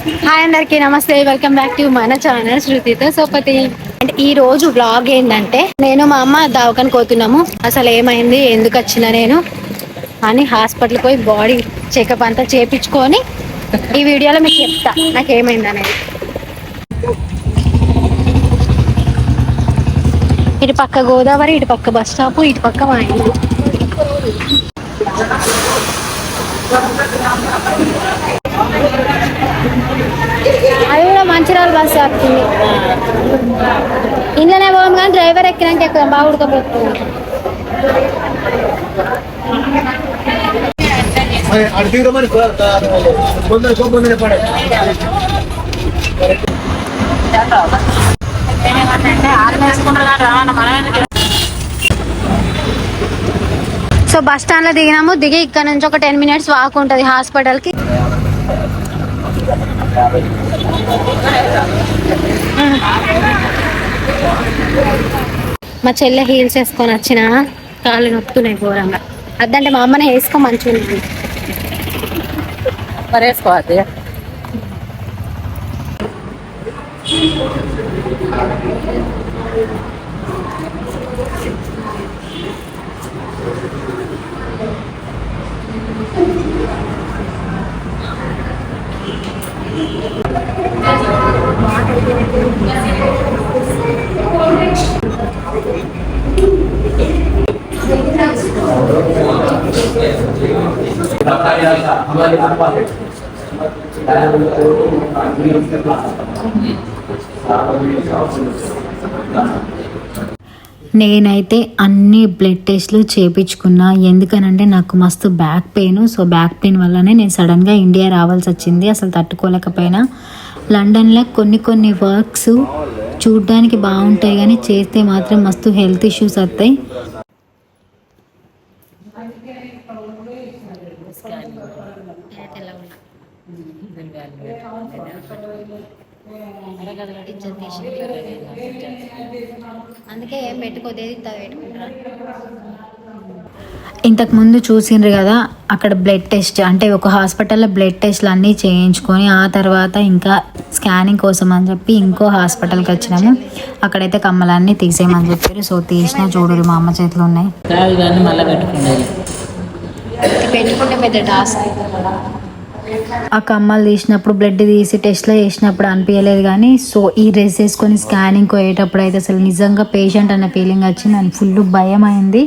Hi అందరికి నమస్తే. Welcome back to మన ఛానల్ శృతితో సోపతి. అంటే ఈ రోజు బ్లాగ్ ఏంటంటే నేను మా అమ్మ దవాఖానకు పోతున్నాము. అసలు ఏమైంది? ఎందుకు వచ్చిన నేను? అని హాస్పిటల్కి పోయి బాడీ చెకప్ అంతా చేపించుకొని ఈ వీడియోలో మీకు చెప్తా. నాకు ఏమైంది అనేది. ఇటు పక్క గోదావరి ఇటు పక్క బస్ స్టాప్ ఇటు పక్క మా ఇల్లు మంచిర్యాల బస్ వస్తుంది ఇంట్లోనే పోదాం కానీ డ్రైవర్ ఎక్కినాక ఎక్కువ బాగా ఉడకపోతుంది. సో బస్ స్టాండ్లో దిగినాము. దిగి ఇక్కడ నుంచి ఒక టెన్ మినిట్స్ వాక్ ఉంటుంది హాస్పిటల్కి. మా చెల్లె హీల్స్ వేసుకొని వచ్చిన కాళ్ళు నొప్పుతున్నాయి ఘోరంగా. అదంటే మా అమ్మనే వేసుకో మంచిగా ఉంది. నేనైతే అన్ని బ్లడ్ టెస్ట్లు చేపించుకున్నా. ఎందుకనంటే నాకు మస్తు back pain so back pain వల్లనే నేను సడన్గా ఇండియా రావాల్సి వచ్చింది. అసలు తట్టుకోలేకపోయినా. లండన్లో కొన్ని కొన్ని వర్క్స్ చూడ్డానికి బాగుంటాయి కానీ చేస్తే మాత్రం మస్తు హెల్త్ ఇష్యూస్ వస్తాయి. అందుకే ఏం పెట్టుకోదేది ఇంతకు ముందు చూసిండ్రు కదా అక్కడ బ్లడ్ టెస్ట్ అంటే ఒక హాస్పిటల్లో బ్లడ్ టెస్ట్లు అన్నీ చేయించుకొని ఆ తర్వాత ఇంకా స్కానింగ్ కోసం అని చెప్పి ఇంకో హాస్పిటల్కి వచ్చినాము. అక్కడైతే కమ్మలన్నీ తీసేయమని చెప్పారు. సో తీసిన చూడరు మా అమ్మ చేతిలో ఉన్నాయి. పెట్టుకుంటే పెద్ద టాస్క్ ఆ కమ్మలు తీసినప్పుడు బ్లడ్ తీసి టెస్ట్లో చేసినప్పుడు అనిపించలేదు కానీ సో ఈ డ్రెస్ వేసుకొని స్కానింగ్ పోయేటప్పుడు అయితే అసలు నిజంగా పేషెంట్ అన్న ఫీలింగ్ వచ్చింది. నాకు ఫుల్ భయం అయింది.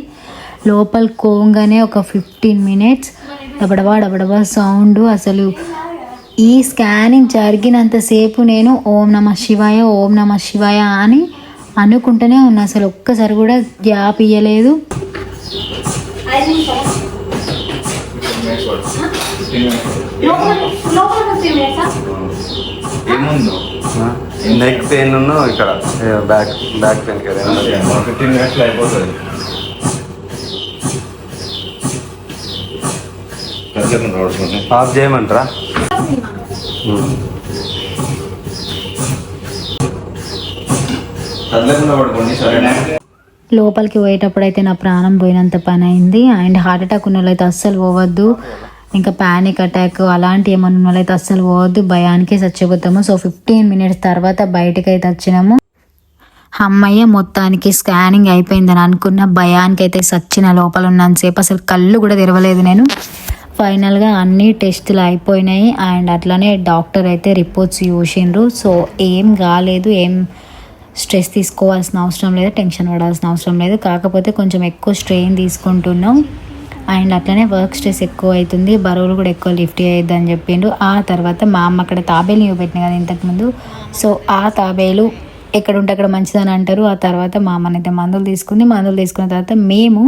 లోపల కోంగానే ఒక ఫిఫ్టీన్ మినిట్స్ డబడబా డబడబా సౌండ్ అసలు. ఈ స్కానింగ్ జరిగినంతసేపు నేను ఓం నమ శివాయ ఓం నమ శివాయ అని అనుకుంటూనే ఉన్నా. అసలు ఒక్కసారి కూడా గ్యాప్ ఇయ్యలేదు. నెక్ పెయిన్ ఉన్ను ఇక్కడ బ్యాక్ బ్యాక్ పెయిన్ కదా ఫిఫ్టీన్ మినిట్స్లో అయిపోతుంది. ఆఫ్ చేయమంటారా? లోపలికి పోయేటప్పుడు అయితే నా ప్రాణం పోయినంత పని అయింది అండ్ హార్ట్ అటాక్ ఉన్న వాళ్ళైతే అస్సలు పోవద్దు. ఇంకా ప్యానిక్ అటాక్ అలాంటి ఏమన్నా ఉన్న వాళ్ళైతే అస్సలు పోవద్దు. భయానికే చచ్చిపోతాము. సో ఫిఫ్టీన్ మినిట్స్ తర్వాత బయటకు అయితే వచ్చినాము. అమ్మయ్య మొత్తానికి స్కానింగ్ అయిపోయిందని అనుకున్న భయానికి అయితే సచ్చిన లోపల ఉన్నంతసేపు అసలు కళ్ళు కూడా తెరవలేదు నేను. ఫైనల్గా అన్ని టెస్టులు అయిపోయినాయి అండ్ అట్లనే డాక్టర్ అయితే రిపోర్ట్స్ చూసిండ్రు. సో ఏం కాలేదు ఏం స్ట్రెస్ తీసుకోవాల్సిన అవసరం లేదు టెన్షన్ పడాల్సిన అవసరం లేదు. కాకపోతే కొంచెం ఎక్కువ స్ట్రెయిన్ తీసుకుంటున్నాం అండ్ అట్లనే వర్క్ స్ట్రెస్ ఎక్కువ అవుతుంది. బరువులు కూడా ఎక్కువ లిఫ్ట్ అయ్యద్దు అని చెప్పిండు ఆ తర్వాత మా అమ్మ అక్కడ తాబేలు చూపెట్టిన పెట్టిన కదా ఇంతకుముందు. సో ఆ తాబేలు ఎక్కడ ఉంటే అక్కడ మంచిదని అంటారు. ఆ తర్వాత మా అమ్మనైతే మందులు తీసుకుంది. మందులు తీసుకున్న తర్వాత మేము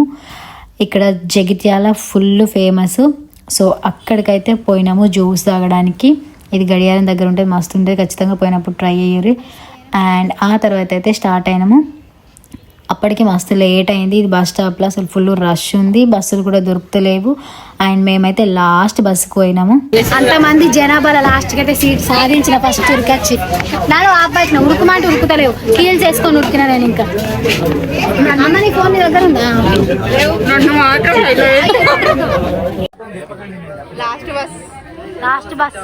ఇక్కడ జగిత్యాల ఫుల్ ఫేమస్ సో అక్కడికైతే పోయినాము జ్యూస్ తాగడానికి. ఇది గడియారం దగ్గర ఉంటే మస్తు ఉంటుంది ఖచ్చితంగా పోయినప్పుడు ట్రై అయ్యారు అండ్ ఆ తర్వాత అయితే స్టార్ట్ అయినాము. అప్పటికి మస్తు లేట్ అయింది. ఇది బస్ స్టాప్లో అసలు ఫుల్ రష్ ఉంది. బస్సులు కూడా దొరుకుతలేవు. అండ్ మేమైతే లాస్ట్ బస్సుకు పోయినాము. అంతమంది జనాభాల లాస్ట్కి అయితే సీట్ సాధించిన ఫస్ట్ ఉరికొచ్చి నాలో ఆపాసిన ఉరుకుమంటే ఉరుకుతలేవు. కీల్ చేసుకొని ఉరికినా నేను ఇంకా. అమ్మ నీ ఫోన్ నీ దగ్గర ఉందా? రెండు మాత్రం లాస్ట్ బస్